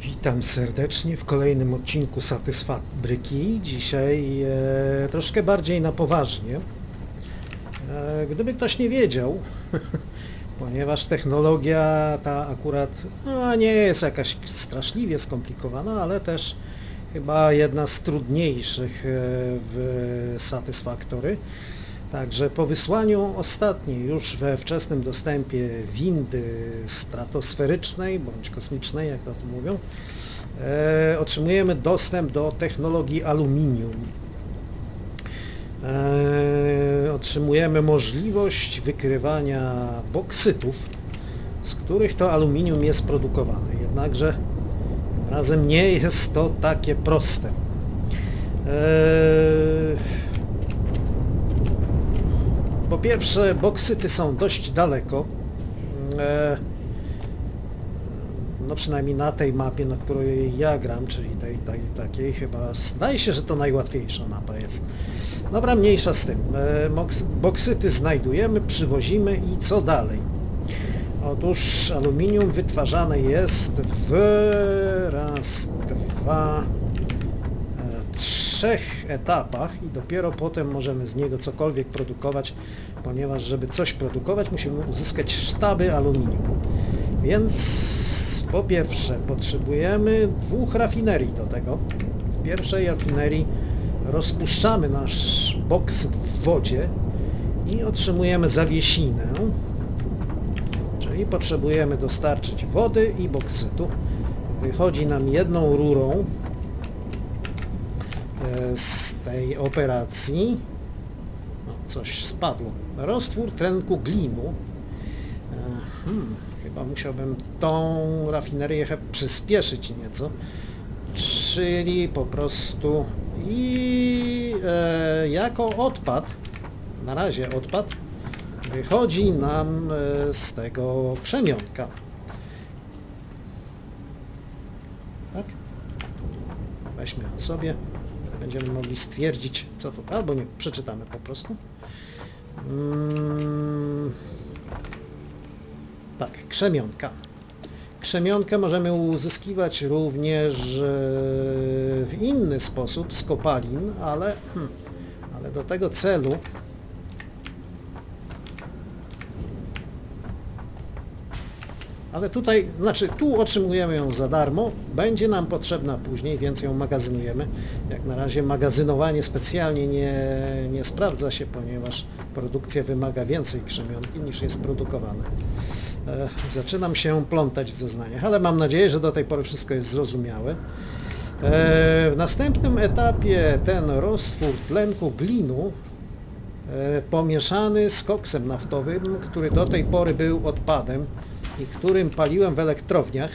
Witam serdecznie w kolejnym odcinku Satysfabryki. Dzisiaj e, troszkę bardziej na poważnie. E, gdyby ktoś nie wiedział, ponieważ technologia ta akurat no, nie jest jakaś straszliwie skomplikowana, ale też chyba jedna z trudniejszych e, w Satisfactory. Także po wysłaniu ostatniej już we wczesnym dostępie windy stratosferycznej bądź kosmicznej, jak to tu mówią, e, otrzymujemy dostęp do technologii aluminium. E, otrzymujemy możliwość wykrywania boksytów, z których to aluminium jest produkowane. Jednakże tym razem nie jest to takie proste. E, po pierwsze, boksyty są dość daleko. E, no przynajmniej na tej mapie, na której ja gram, czyli tej, tej takiej chyba, zdaje się, że to najłatwiejsza mapa jest. Dobra, mniejsza z tym. E, boks, boksyty znajdujemy, przywozimy i co dalej? Otóż aluminium wytwarzane jest w raz, dwa, trzech etapach i dopiero potem możemy z niego cokolwiek produkować, ponieważ żeby coś produkować musimy uzyskać sztaby aluminium. Więc po pierwsze potrzebujemy dwóch rafinerii do tego. W pierwszej rafinerii rozpuszczamy nasz boks w wodzie i otrzymujemy zawiesinę, czyli potrzebujemy dostarczyć wody i boksytu. Wychodzi nam jedną rurą z tej operacji no, coś spadło. Roztwór tlenku glinu. Hmm, chyba musiałbym tą rafinerię przyspieszyć nieco. Czyli po prostu i e, jako odpad, na razie odpad, wychodzi nam e, z tego krzemionka. Tak? Weźmy sobie będziemy mogli stwierdzić, co to, albo nie, przeczytamy po prostu. Hmm. Tak, krzemionka. Krzemionkę możemy uzyskiwać również e, w inny sposób z kopalin, ale, hmm, ale do tego celu ale tutaj, znaczy tu otrzymujemy ją za darmo, będzie nam potrzebna później, więc ją magazynujemy. Jak na razie magazynowanie specjalnie nie, nie sprawdza się, ponieważ produkcja wymaga więcej krzemionki niż jest produkowane. E, zaczynam się plątać w zeznaniach, ale mam nadzieję, że do tej pory wszystko jest zrozumiałe. E, w następnym etapie ten roztwór tlenku glinu e, pomieszany z koksem naftowym, który do tej pory był odpadem, i którym paliłem w elektrowniach.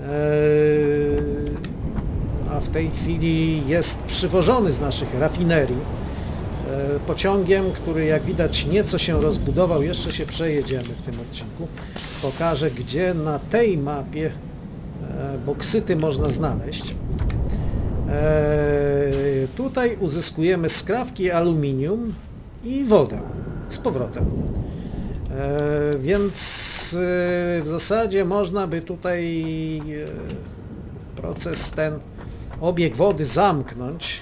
Eee, a w tej chwili jest przywożony z naszych rafinerii eee, pociągiem, który jak widać nieco się rozbudował, jeszcze się przejedziemy w tym odcinku. Pokażę, gdzie na tej mapie eee, boksyty można znaleźć. Tutaj uzyskujemy skrawki aluminium i wodę z powrotem. E, więc e, w zasadzie można by tutaj e, proces ten, obieg wody zamknąć.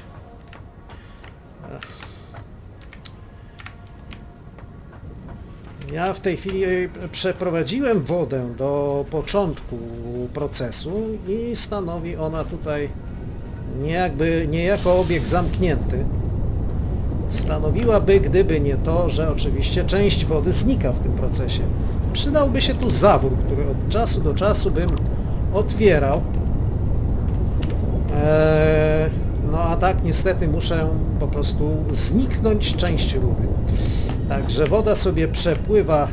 Ja w tej chwili przeprowadziłem wodę do początku procesu i stanowi ona tutaj niejako obieg zamknięty stanowiłaby, gdyby nie to, że oczywiście część wody znika w tym procesie. Przydałby się tu zawór, który od czasu do czasu bym otwierał. Eee, no a tak niestety muszę po prostu zniknąć część rury. Także woda sobie przepływa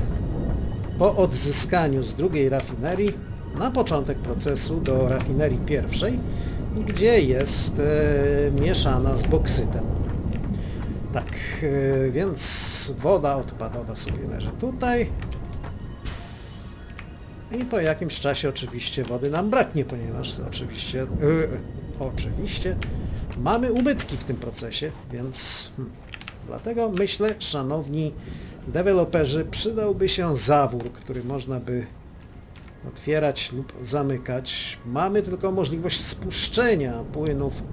po odzyskaniu z drugiej rafinerii na początek procesu do rafinerii pierwszej, gdzie jest e, mieszana z boksytem. Tak, e, więc woda odpadowa sobie leży tutaj. I po jakimś czasie oczywiście wody nam braknie, ponieważ oczywiście, yy, oczywiście mamy ubytki w tym procesie, więc hmm, dlatego myślę, szanowni deweloperzy, przydałby się zawór, który można by otwierać lub zamykać. Mamy tylko możliwość spuszczenia płynów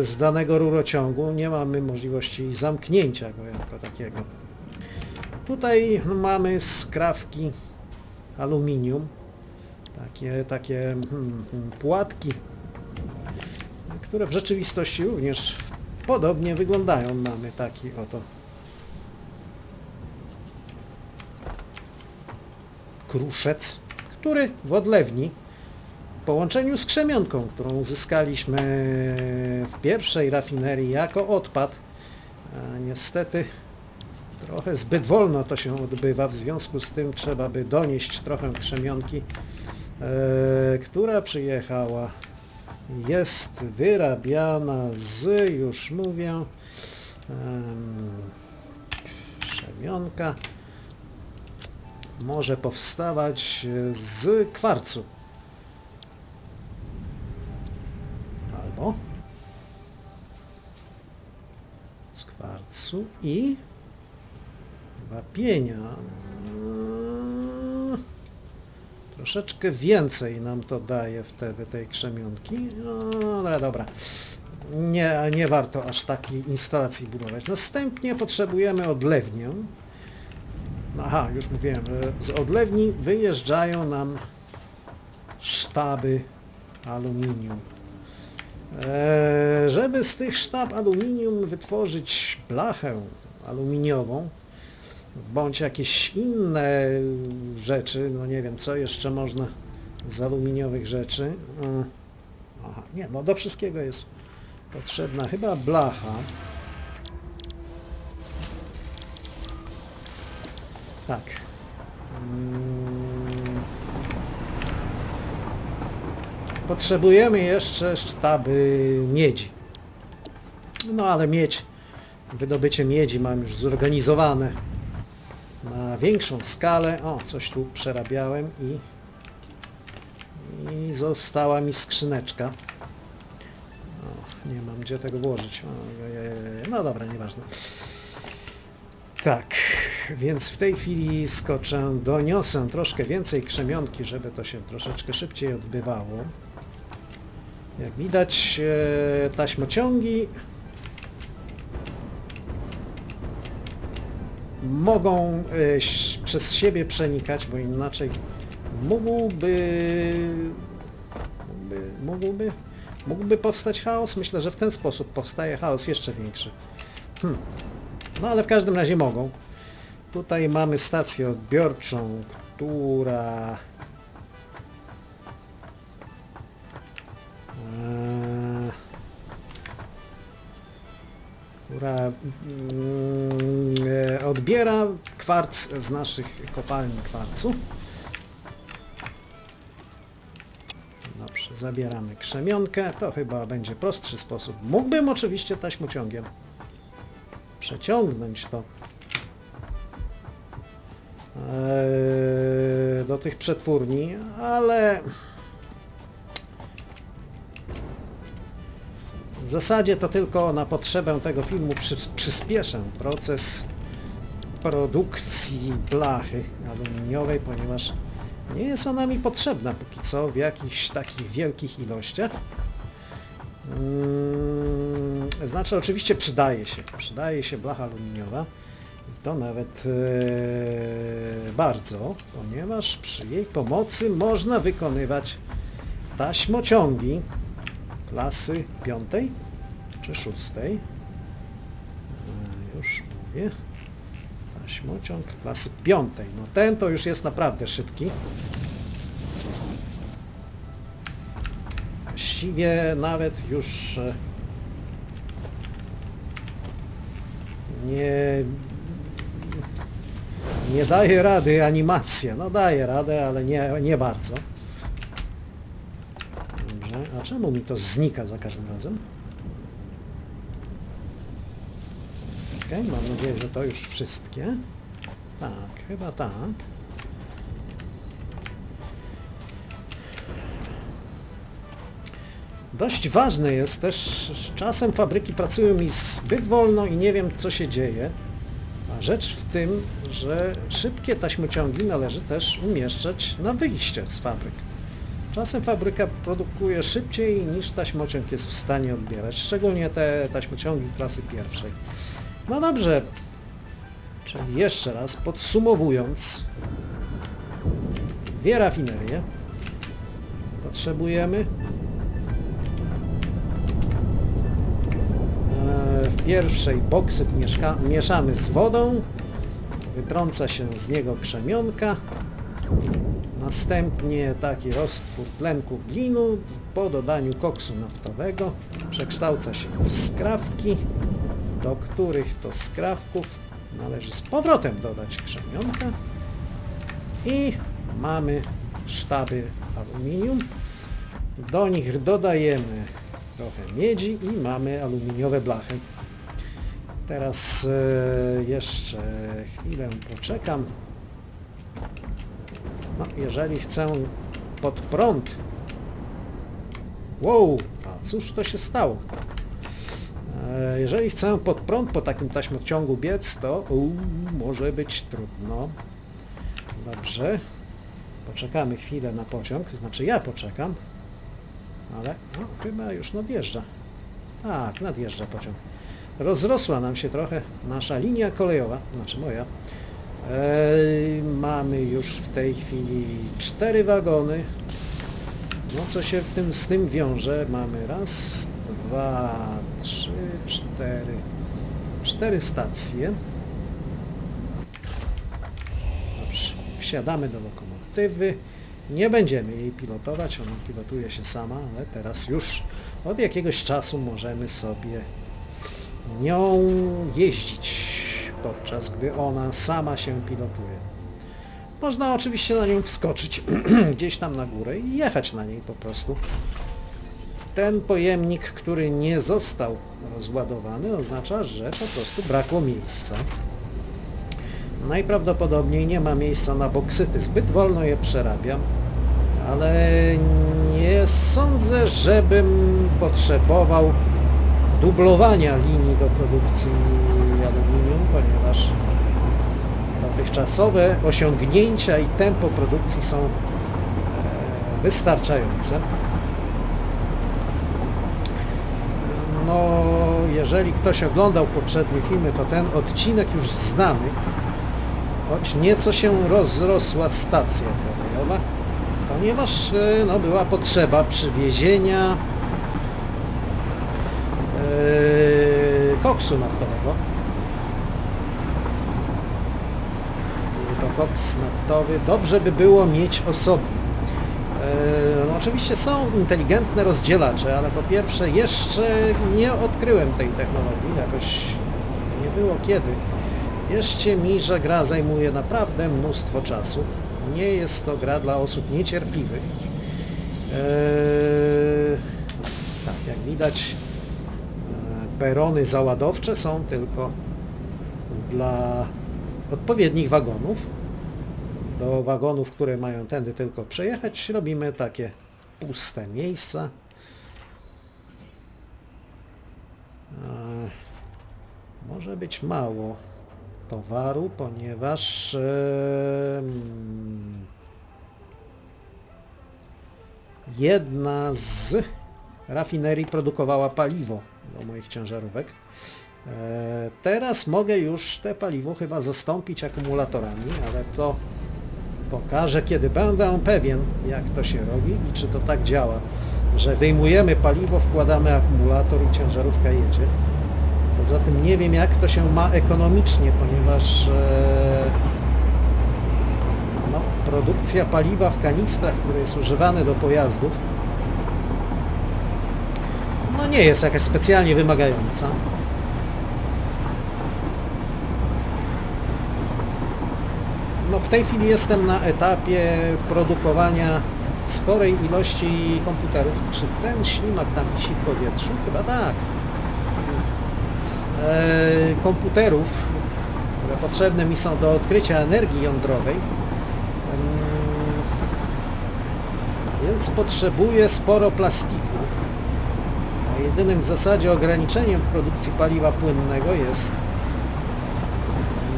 z danego rurociągu. Nie mamy możliwości zamknięcia go jako takiego. Tutaj mamy skrawki aluminium. Takie, takie hmm, hmm, płatki, które w rzeczywistości również podobnie wyglądają. Mamy taki oto kruszec, który w odlewni połączeniu z krzemionką, którą uzyskaliśmy w pierwszej rafinerii jako odpad, niestety trochę zbyt wolno to się odbywa, w związku z tym trzeba by donieść trochę krzemionki, e, która przyjechała. Jest wyrabiana z, już mówię, em, krzemionka może powstawać z kwarcu. I wapienia. Troszeczkę więcej nam to daje wtedy tej krzemionki. No ale dobra. Nie, nie warto aż takiej instalacji budować. Następnie potrzebujemy odlewnię. Aha, już mówiłem, z odlewni wyjeżdżają nam sztaby aluminium. Eee, żeby z tych sztab aluminium wytworzyć blachę aluminiową, bądź jakieś inne rzeczy, no nie wiem, co jeszcze można z aluminiowych rzeczy. Mm. Aha, nie, no do wszystkiego jest potrzebna chyba blacha. Potrzebujemy jeszcze sztaby miedzi. No ale miedź, wydobycie miedzi mam już zorganizowane na większą skalę. O, coś tu przerabiałem i, i została mi skrzyneczka. O, nie mam gdzie tego włożyć. Ojej, No dobra, nieważne. Tak, więc w tej chwili skoczę, doniosę troszkę więcej krzemionki, żeby to się troszeczkę szybciej odbywało. Jak widać, e, taśmociągi mogą e, przez siebie przenikać, bo inaczej mógłby, mógłby, mógłby, mógłby powstać chaos. Myślę, że w ten sposób powstaje chaos jeszcze większy. Hmm. No ale w każdym razie mogą. Tutaj mamy stację odbiorczą, która która mm, e, odbiera kwarc z naszych kopalni kwarcu. Dobrze, zabieramy krzemionkę. To chyba będzie prostszy sposób. Mógłbym oczywiście taśmociągiem przeciągnąć to eee, do tych przetwórni, ale w zasadzie to tylko na potrzebę tego filmu przy, przyspieszę proces produkcji blachy aluminiowej, ponieważ nie jest ona mi potrzebna póki co w jakichś takich wielkich ilościach. Mm, Znaczy oczywiście przydaje się, przydaje się blacha aluminiowa i to nawet e, bardzo, ponieważ przy jej pomocy można wykonywać taśmociągi klasy piątej czy szóstej. E, Już mówię. Taśmociąg klasy piątej. No ten to już jest naprawdę szybki. Właściwie nawet już e, nie, nie daje rady animacja. No daje radę, ale nie, nie bardzo. A czemu mi to znika za każdym razem? Okej, mam nadzieję, że to już wszystkie. Tak, chyba tak. Dość ważne jest też, czasem fabryki pracują mi zbyt wolno i nie wiem co się dzieje. A rzecz w tym, że szybkie taśmociągi należy też umieszczać na wyjściach z fabryk. Czasem fabryka produkuje szybciej niż taśmociąg jest w stanie odbierać, szczególnie te taśmociągi klasy pierwszej. No dobrze, czyli jeszcze raz podsumowując, dwie rafinerie potrzebujemy. E, W pierwszej boksyt mieszamy z wodą, wytrąca się z niego krzemionka, następnie taki roztwór tlenku glinu po dodaniu koksu naftowego przekształca się w skrawki, do których to skrawków należy z powrotem dodać krzemionkę i mamy sztaby aluminium. Do nich dodajemy trochę miedzi i mamy aluminiowe blachy. Teraz e, jeszcze chwilę poczekam. No, jeżeli chcę pod prąd. Wow, a cóż to się stało? E, Jeżeli chcę pod prąd po takim taśmociągu biec, to uu, może być trudno. Dobrze. Poczekamy chwilę na pociąg, znaczy ja poczekam. Ale no, chyba już nadjeżdża. Tak, nadjeżdża pociąg. Rozrosła nam się trochę nasza linia kolejowa, znaczy moja. Mamy już w tej chwili cztery wagony. No co się w tym, z tym wiąże? Mamy raz, dwa, trzy, cztery. Cztery stacje. Dobrze, wsiadamy do lokomotywy. Nie będziemy jej pilotować, ona pilotuje się sama, ale teraz już od jakiegoś czasu możemy sobie nią jeździć, podczas gdy ona sama się pilotuje. Można oczywiście na nią wskoczyć gdzieś tam na górę i jechać na niej po prostu. Ten pojemnik, który nie został rozładowany, oznacza, że po prostu brakło miejsca. Najprawdopodobniej nie ma miejsca na boksyty, zbyt wolno je przerabiam, ale nie sądzę, żebym potrzebował dublowania linii do produkcji aluminium, ponieważ dotychczasowe osiągnięcia i tempo produkcji są e, wystarczające. No, jeżeli ktoś oglądał poprzednie filmy, to ten odcinek już znamy, choć nieco się rozrosła stacja kolejowa, ponieważ e, no, była potrzeba przywiezienia koksu naftowego. To koks naftowy. Dobrze by było mieć osobny. E, No, oczywiście są inteligentne rozdzielacze, ale po pierwsze jeszcze nie odkryłem tej technologii, jakoś nie było kiedy. Wierzcie mi, że gra zajmuje naprawdę mnóstwo czasu. Nie jest to gra dla osób niecierpliwych. Eee, tak, jak widać, perony załadowcze są tylko dla odpowiednich wagonów. Do wagonów, które mają tędy tylko przejechać, robimy takie puste miejsca. Eee, może być mało towaru, ponieważ em, jedna z rafinerii produkowała paliwo do moich ciężarówek. E, Teraz mogę już te paliwo chyba zastąpić akumulatorami, ale to pokażę, kiedy będę pewien, jak to się robi i czy to tak działa, że wyjmujemy paliwo, wkładamy akumulator i ciężarówka jedzie. Poza tym nie wiem, jak to się ma ekonomicznie, ponieważ e, no, produkcja paliwa w kanistrach, które jest używane do pojazdów, nie jest jakaś specjalnie wymagająca. No w tej chwili jestem na etapie produkowania sporej ilości komputerów. Czy ten ślimak tam wisi w powietrzu? Chyba tak. E, komputerów, które potrzebne mi są do odkrycia energii jądrowej. Więc potrzebuję sporo plastiku. Jedynym w zasadzie ograniczeniem w produkcji paliwa płynnego jest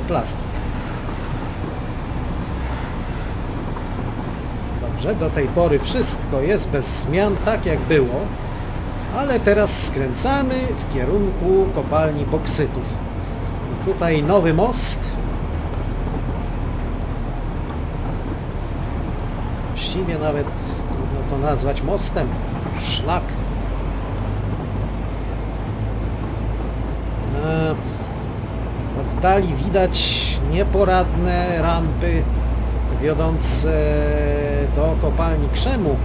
plastik. Dobrze, do tej pory wszystko jest bez zmian, tak jak było, ale teraz skręcamy w kierunku kopalni boksytów. I tutaj nowy most. Właściwie nawet trudno to nazwać mostem. Szlak. E, W oddali widać nieporadne rampy wiodące do kopalni krzemu.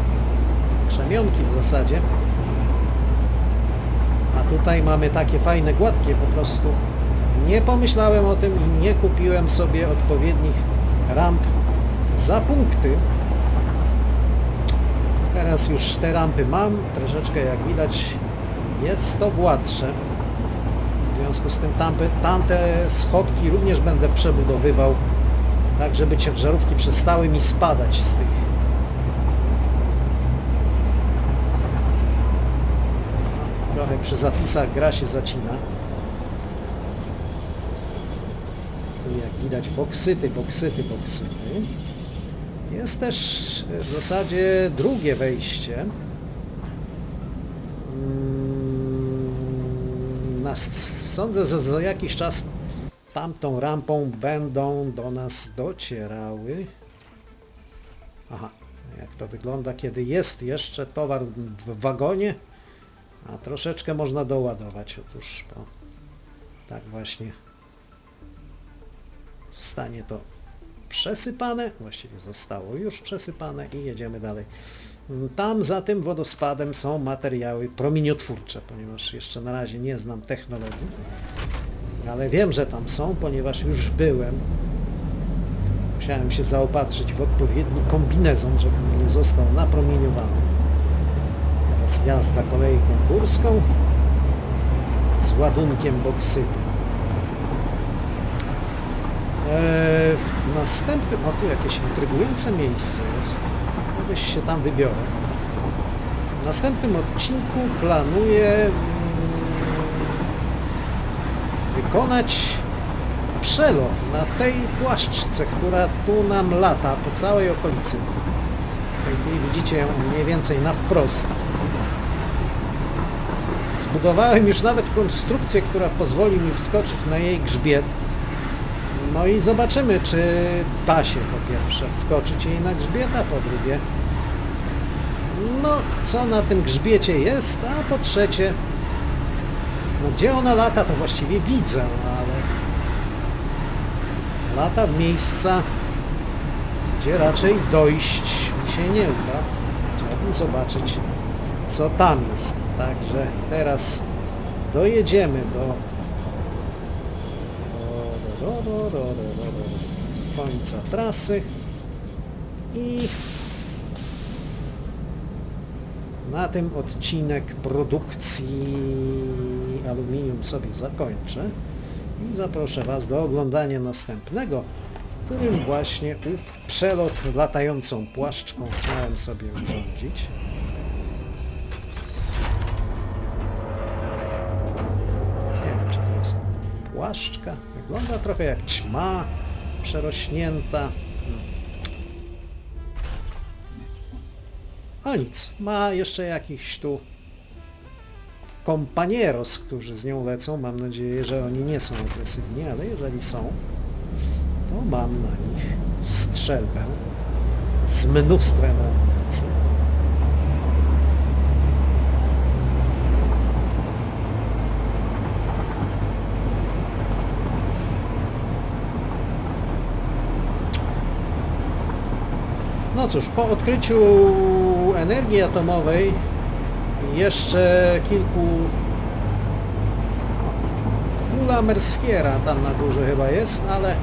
Krzemionki w zasadzie. A tutaj mamy takie fajne, gładkie po prostu. Nie pomyślałem o tym i nie kupiłem sobie odpowiednich ramp za punkty. Teraz już te rampy mam, troszeczkę jak widać jest to gładsze. Związku z tym tamte, tamte schodki również będę przebudowywał, tak żeby ciężarówki przestały mi spadać z tych. Trochę przy zapisach gra się zacina. Tu jak widać boksyty, boksyty, boksyty. Jest też w zasadzie drugie wejście. Mm, Nas, sądzę, że za jakiś czas tamtą rampą będą do nas docierały. Aha, jak to wygląda, kiedy jest jeszcze towar w wagonie, a troszeczkę można doładować. Otóż po, tak właśnie zostanie to przesypane, właściwie zostało już przesypane i jedziemy dalej. Tam za tym wodospadem są materiały promieniotwórcze, ponieważ jeszcze na razie nie znam technologii, ale wiem, że tam są, ponieważ już byłem. Musiałem się zaopatrzyć w odpowiedni kombinezon, żebym nie został napromieniowany. Teraz jazda kolejką górską z ładunkiem boksytu. Eee, w następnym... O, jakieś intrygujące miejsce jest. Kiedyś się tam wybiorę. W następnym odcinku planuję mm, wykonać przelot na tej płaszczce, która tu nam lata po całej okolicy. W tej chwili widzicie ją mniej więcej na wprost. Zbudowałem już nawet konstrukcję, która pozwoli mi wskoczyć na jej grzbiet. No i zobaczymy, czy da się po pierwsze wskoczyć jej na grzbiet, a po drugie, no co na tym grzbiecie jest, a po trzecie, no gdzie ona lata, to właściwie widzę, ale lata w miejsca, gdzie raczej dojść mi się nie uda. Chciałbym zobaczyć, co tam jest. Także teraz dojedziemy do końca trasy i na tym odcinek produkcji aluminium sobie zakończę i zaproszę Was do oglądania następnego, w którym właśnie ów przelot latającą płaszczką chciałem sobie urządzić. Płaszczka. Wygląda trochę jak ćma przerośnięta. A nic, ma jeszcze jakiś tu kompanieros, którzy z nią lecą. Mam nadzieję, że oni nie są agresywni, ale jeżeli są, to mam na nich strzelbę z mnóstwem amunicji. No cóż, po odkryciu energii atomowej jeszcze kilku kula Merciera tam na górze chyba jest, ale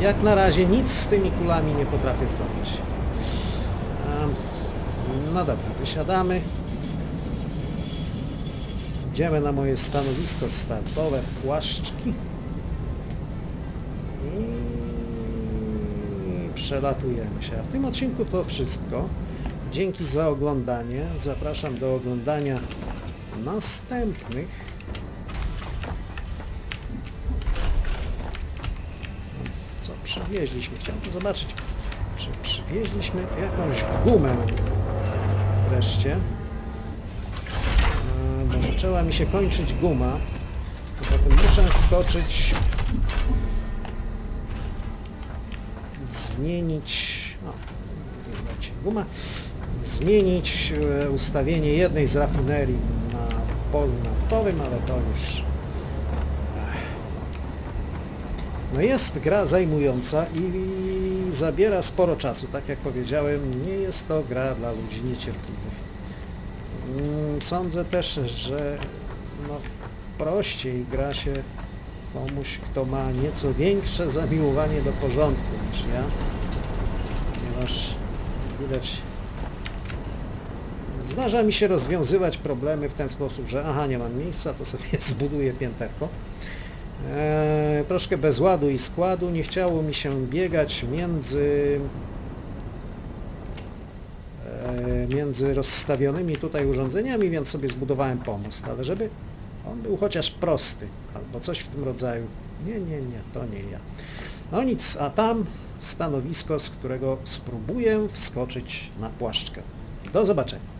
jak na razie nic z tymi kulami nie potrafię zrobić. No dobra, wysiadamy. Idziemy na moje stanowisko startowe, płaszczki. Przelatujemy się. A w tym odcinku to wszystko. Dzięki za oglądanie. Zapraszam do oglądania następnych. przywieźliśmy. Chciałbym zobaczyć, czy przywieźliśmy jakąś gumę wreszcie. Bo zaczęła mi się kończyć guma. Potem muszę skoczyć zmienić no, guma zmienić e, ustawienie jednej z rafinerii na polu naftowym, ale to już Ech. no jest gra zajmująca i zabiera sporo czasu, tak jak powiedziałem, nie jest to gra dla ludzi niecierpliwych. Mm, Sądzę też, że no, prościej gra się komuś, kto ma nieco większe zamiłowanie do porządku niż ja, ponieważ widać zdarza mi się rozwiązywać problemy w ten sposób, że aha, nie mam miejsca, to sobie zbuduję pięterko. Eee, troszkę bez ładu i składu, nie chciało mi się biegać między e, między rozstawionymi tutaj urządzeniami, więc sobie zbudowałem pomost, ale żeby on był chociaż prosty, albo coś w tym rodzaju. Nie, nie, nie, to nie ja. No nic, a tam stanowisko, z którego spróbuję wskoczyć na płaszczkę. Do zobaczenia.